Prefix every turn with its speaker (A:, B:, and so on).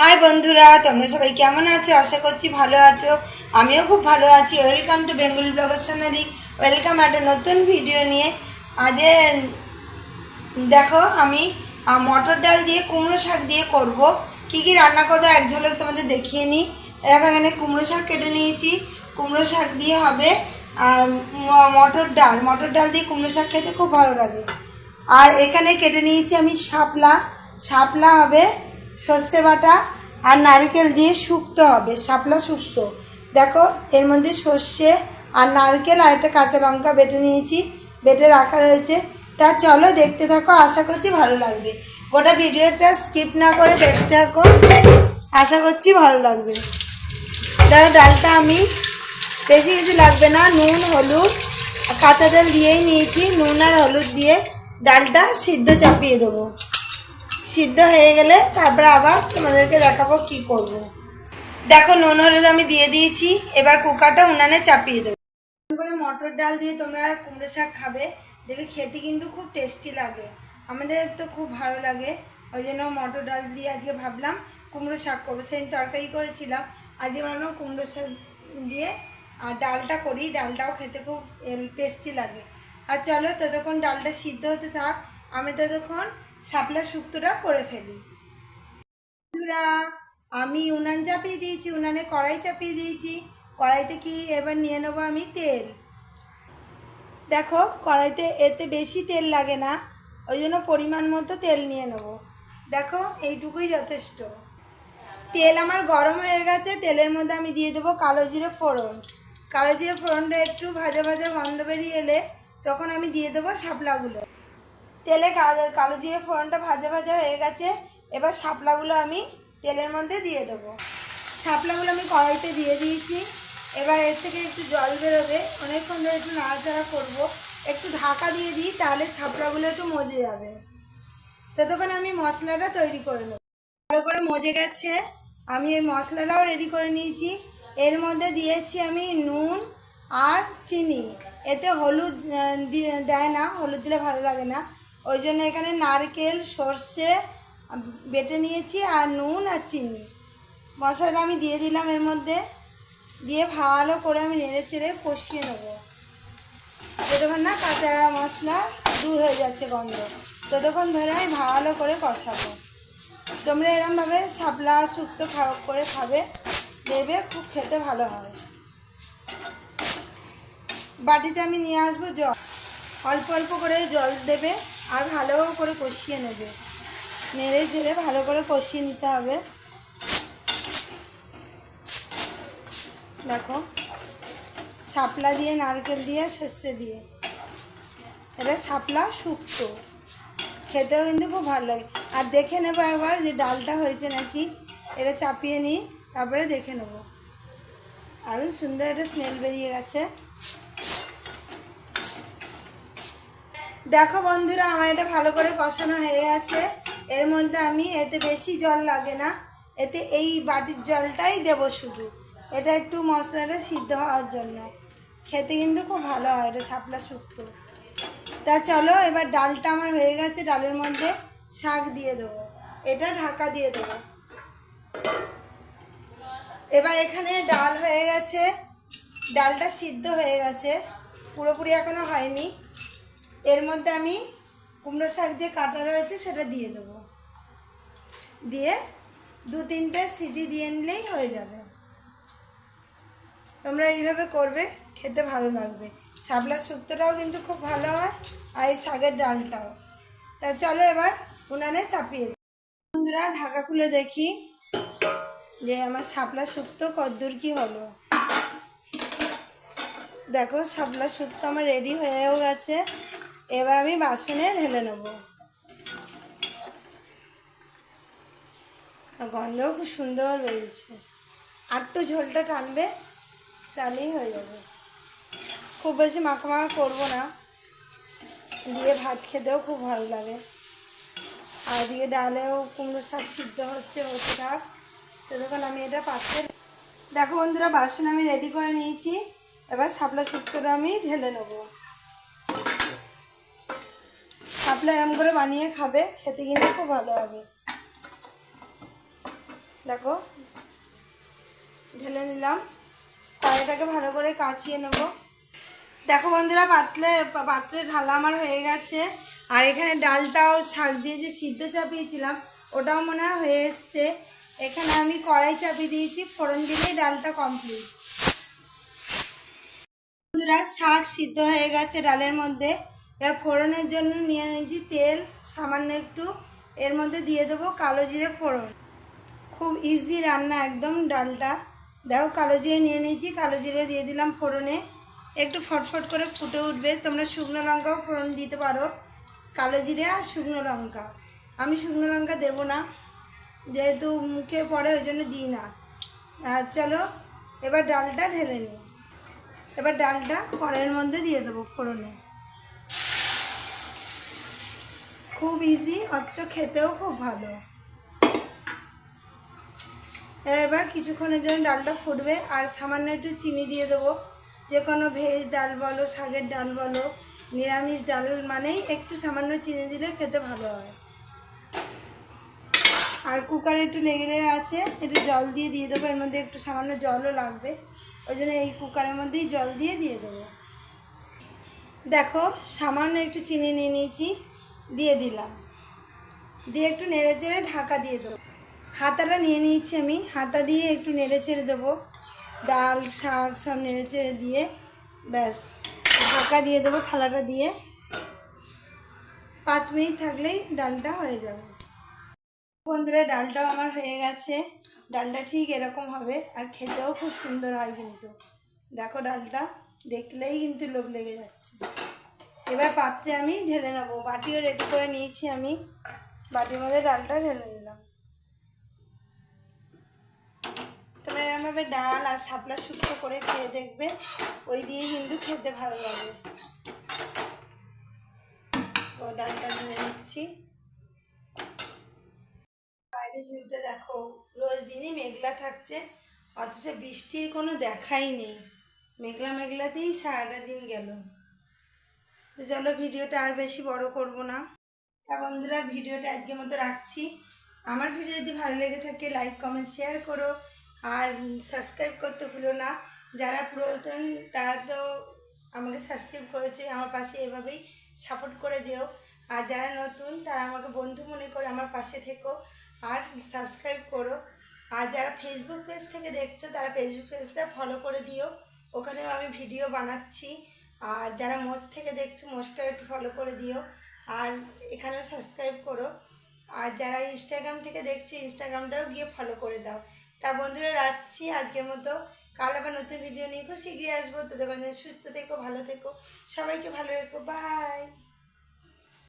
A: High বন্ধুরা, তোমরা সবাই কেমন আছো? আশা করছি ভালো আছো। আমিও খুব ভালো আছি। ওয়েলকাম টু বেঙ্গলি ব্লগার চ্যানেলি ওয়েলকাম একটা নতুন ভিডিও নিয়ে। আজ দেখো আমি মটর ডাল দিয়ে কুমড়ো শাক দিয়ে করব। কি কি রান্না করব এক ঝলক তোমাদের দেখিয়ে নিই। দেখো এখানে কুমড়ো শাক কেটে নিয়েছি। কুমড়ো শাক দিয়ে হবে মটর ডাল। মটর ডাল দিয়ে কুমড়ো শাক খেতে খুব ভালো লাগে। আর এখানে কেটে নিয়েছি আমি শাপলা। শাপলা হবে সর্ষে বাটা আর নারকেল দিয়ে শুক্তো হবে, শাপলা শুক্তো। দেখো, এর মধ্যে সর্ষে আর নারকেল আর একটা কাঁচা লঙ্কা বেটে নিয়েছি, বেটে রাখা রয়েছে। তা চলো দেখতে থাকো, আশা করছি ভালো লাগবে। গোটা ভিডিওটা স্কিপ না করে দেখতে থাকো, আশা করছি ভালো লাগবে। দেখো, ডালটা আমি বেশি কিছু লাগবে না, নুন, হলুদ কাঁচা তেল দিয়েই নিয়েছি। নুন আর হলুদ দিয়ে ডালটা সিদ্ধ চাপিয়ে দেবো। সিদ্ধ হয়ে গেলে তারপরে আবার তোমাদেরকে দেখাবো কি করব। দেখো, নুন, হলুদ আমি দিয়ে দিয়েছি। এবার কুকারটা উনানে চাপিয়ে দেবো। করে মটর ডাল দিয়ে তোমরা কুমড়ো শাক খাবে। দেখবে খেতে কিন্তু খুব টেস্টি লাগে। আমাদের তো খুব ভালো লাগে। ওই জন্য মটর ডাল দিয়ে আজকে ভাবলাম কুমড়ো শাক করব। সেই তরকারি করেছিলাম। আজকে ভাবলাম কুমড়ো শাক দিয়ে আর ডালটা করি। ডালটাও খেতে খুব টেস্টি লাগে। আর চলো, ততক্ষণ ডালটা সিদ্ধ হতে থাক। আমি ততক্ষণ শাপলা শুক্তোটা করে ফেলি। বন্ধুরা, আমি উনান চাপিয়ে দিয়েছি, উনানে কড়াই চাপিয়ে দিয়েছি। কড়াইতে কি এবার নিয়ে নেব আমি তেল? দেখো, কড়াইতে এতে বেশি তেল লাগে না, ওই জন্য পরিমাণ মতো তেল নিয়ে নেব। দেখো, এইটুকুই যথেষ্ট। তেল আমার গরম হয়ে গেছে, তেলের মধ্যে আমি দিয়ে দেবো কালো জিরে ফোড়ন। কালো জিরে ফোড়নটা একটু ভাজা ভাজা গন্ধ বেরিয়ে এলে তখন আমি দিয়ে দেবো শাপলাগুলো। তেলে কালো কালো জিরে ফোড়নটা ভাজা ভাজা হয়ে গেছে, এবার শাপলাগুলো আমি তেলের মধ্যে দিয়ে দেবো। শাপলাগুলো আমি কড়াইতে দিয়ে দিয়েছি। এবার এর থেকে একটু জল বেরোবে, অনেকক্ষণ ধরে একটু নাড়াচাড়া করব। একটু ঢাকা দিয়ে দিই, তাহলে শাপলাগুলো একটু মজে যাবে। ততক্ষণ আমি মশলাটা তৈরি করে নেব। ভালো করে মজে গেছে, আমি এই মশলাটাও রেডি করে নিয়েছি। এর মধ্যে দিয়েছি আমি নুন আর চিনি। এতে হলুদ দেয় না, হলুদ দিলে ভালো লাগে না। ওই জন্য এখানে নারকেল, সর্ষে বেটে নিয়েছি আর নুন আর চিনি। মশলাটা আমি দিয়ে দিলাম এর মধ্যে। দিয়ে ভালো করে আমি নেড়ে চেড়ে কষিয়ে নেব। যতক্ষণ না কাঁচা মশলা দূর হয়ে যাচ্ছে গন্ধ, ততক্ষণ ধরে আমি ভালো করে কষাবো। তোমরা এরমভাবে শাপলা, শুক্তো খাওয়া করে খাবে, দেবে, খুব খেতে ভালো হবে। বাটিতে আমি নিয়ে আসব জল। অল্প অল্প করে জল দেবে আর ভালো করে কষিয়ে নেবে। নেড়ে ঝেড়ে ভালো করে কষিয়ে নিতে হবে। দেখো, শাপলা দিয়ে, নারকেল দিয়ে, সর্ষে দিয়ে। এটা শাপলা শুক্তো। খেতেও কিন্তু খুব ভালো লাগে। আর দেখে নেব একবার যে ডালটা হয়েছে নাকি। এটা চাপিয়ে নিই, তারপরে দেখে নেব। আরও সুন্দর একটা স্মেল বেরিয়ে গেছে। দেখো বন্ধুরা, আমার এটা ভালো করে কষানো হয়ে গেছে। এর মধ্যে আমি এতে বেশি জল লাগে না। এতে এই বাটির জলটাই দেবো শুধু। এটা একটু মশলাটা সিদ্ধ হওয়ার জন্য। খেতে কিন্তু খুব ভালো হয়, এটা শাপলা শুক্তো। তা চলো, এবার ডালটা আমার হয়ে গেছে, ডালের মধ্যে শাক দিয়ে দেবো। এটা ঢাকা দিয়ে দেবো। এবার এখানে ডাল হয়ে গেছে। ডালটা সিদ্ধ হয়ে গেছে। পুরোপুরি এখনও হয়নি। এর মধ্যে আমি কুমড়ো শাক যে কাটা রয়েছে সেটা দিয়ে দেবো। দিয়ে দু তিনটে সিটি দিয়ে নিলেই হয়ে যাবে। তোমরা এইভাবে করবে, খেতে ভালো লাগবে। শাপলা শুক্তোটাও কিন্তু খুব ভালো হয়, আর এই শাকের ডালটাও। তা চলো এবার উনানে চাপিয়ে। বন্ধুরা, ঢাকা খুলে দেখি যে আমার শাপলা শুক্তো কদ্দূর কি হলো। দেখো, শাপলা শুক্তো আমার রেডি হয়েও গেছে। এবার আমি বাসনে ঢেলে নেব। গন্ধও খুব সুন্দর বেরিয়েছে। আর তো ঝোলটা টানবে, তাহলেই হয়ে যাবে। খুব বেশি মাখা মাখা করব না। দিয়ে ভাত খেতেও খুব ভালো লাগে। আর দিয়ে ডালেও কুমড়ো শাক সিদ্ধ হচ্ছে হতে থাক ততক্ষণ আমি এটা পাত্রে দেখো বন্ধুরা, বাসন আমি রেডি করে নিয়েছি। এবার শাপলা শুক্তোটা আমি ঢেলে নেব। শাপলা এরম করে বানিয়ে খাবে, খেতে কিন্তু খুব ভালো হবে। দেখো, ঢেলে নিলাম। কড়াইটাকে ভালো করে কাচিয়ে নেব। দেখো বন্ধুরা পাতলে পাত্রে ঢালা আমার হয়ে গেছে। আর এখানে ডালটাও শাক দিয়ে যে সিদ্ধ চাপিয়েছিলাম, ওটাও মনে হয় হয়ে এসছে। এখানে আমি কড়াই চাপিয়ে দিয়েছি, ফোড়ন দিলেই ডালটা কমপ্লিট। বন্ধুরা, শাক সিদ্ধ হয়ে গেছে ডালের মধ্যে। এবার ফোড়নের জন্য নিয়ে নিয়েছি তেল, সামান্য একটু। এর মধ্যে দিয়ে দেবো কালো জিরে ফোড়ন। খুব ইজি রান্না, একদম ডালটা। দেখো, কালো জিরে নিয়ে নিয়েছি, কালো জিরে দিয়ে দিলাম ফোড়নে। একটু ফটফট করে ফুটে উঠবে। তোমরা শুকনো লঙ্কাও ফোড়ন দিতে পারো। কালো জিরে আর শুকনো লঙ্কা। আমি শুকনো লঙ্কা দেবো না, যেহেতু মুখে পড়ে, ওই জন্য দিই না। আর চলো, এবার ডালটা ঢেলে নিই। এবার ডালটা কড়াইয়ের মধ্যে দিয়ে দেবো ফোড়নে। খুব ইজি অথচ খেতেও খুব ভালো। এবার কিছুক্ষণের জন্য ডালটা ফুটবে, আর সামান্য একটু চিনি দিয়ে দেবো। যে কোনো ভেজ ডাল বলো, শাকের ডাল বলো, নিরামিষ ডাল মানেই একটু সামান্য চিনি দিলে খেতে ভালো হয়। আর কুকারে একটু লেগে লেগে আছে, একটু জল দিয়ে দিয়ে দেবো, এর মধ্যে একটু সামান্য জলও লাগবে। ওই জন্য এই কুকারের মধ্যেই জল দিয়ে দিয়ে দেবো। দেখো, সামান্য একটু চিনি নিয়ে নিয়েছি। দিয়ে দিলাম। দিয়ে একটু নেড়ে চেড়ে ঢাকা দিয়ে দেবো। হাতাটা নিয়ে নিয়েছি আমি। হাতা দিয়ে একটু নেড়ে চেড়ে দেবো। ডাল, শাক সব নেড়ে চেড়ে দিয়ে, ব্যাস। ঢাকা দিয়ে দেবো থালাটা দিয়ে। পাঁচ মিনিট থাকলেই ডালটা হয়ে যাবে। বন্ধুরা, ডালটাও আমার হয়ে গেছে। ডালটা ঠিক এরকম হবে আর খেতেও খুব সুন্দর হয় কিন্তু। দেখো ডালটা, দেখলেই কিন্তু লোভ লেগে যাচ্ছে। এবার পাত্রে আমি ঢেলে নেব। বাটিও রেডি করে নিয়েছি আমি। বাটির মধ্যে ডালটা ঢেলে নিলাম। তোমরা এরমভাবে ডাল আর শাপলা শুক্তো করে খেয়ে দেখবে। ওই দিয়ে কিন্তু খেতে ভালো লাগে। তো ডালটা ঢেলে নিচ্ছি। বাইরের ভিউটা দেখো, রোজ দিনই মেঘলা থাকছে, অথচ বৃষ্টির কোনো দেখাই নেই। মেঘলা মেঘলাতেই সারাটা দিন গেল। তো চলো ভিডিওটা আর বেশি বড় করব না। তা বন্ধুরা, ভিডিওটা আজকের মতো রাখছি। আমার ভিডিও যদি ভালো লেগে থাকে লাইক কমেন্ট শেয়ার করো। আর সাবস্ক্রাইব করতে ভুলো না। যারা পুরাতন, তারা তো আমাকে সাবস্ক্রাইব করেছে, আমার পাশে এভাবেই সাপোর্ট করে যেও। আর যারা নতুন, তারা আমাকে বন্ধু মনে করে আমার পাশে থেকো আর সাবস্ক্রাইব করো। আর যারা ফেসবুক পেজ থেকে দেখছ, তারা ফেসবুক পেজটা ফলো করে দিও। ওখানেও আমি ভিডিও বানাচ্ছি। আর যারা মোষ থেকে দেখছ, মোষটা একটু ফলো করে দিও। আর এখানে সাবস্ক্রাইব করো। আর যারা ইনস্টাগ্রাম থেকে দেখছি ইনস্টাগ্রামটাও গিয়ে ফলো করে দাও। তা বন্ধুরা, রাখছি আজকের মতো। কাল আবার নতুন ভিডিও নিয়ে খুব শীঘ্রই আসব। তোদের সুস্থ থেকো, ভালো থেকো। সবাইকে ভালো রেখো। বাই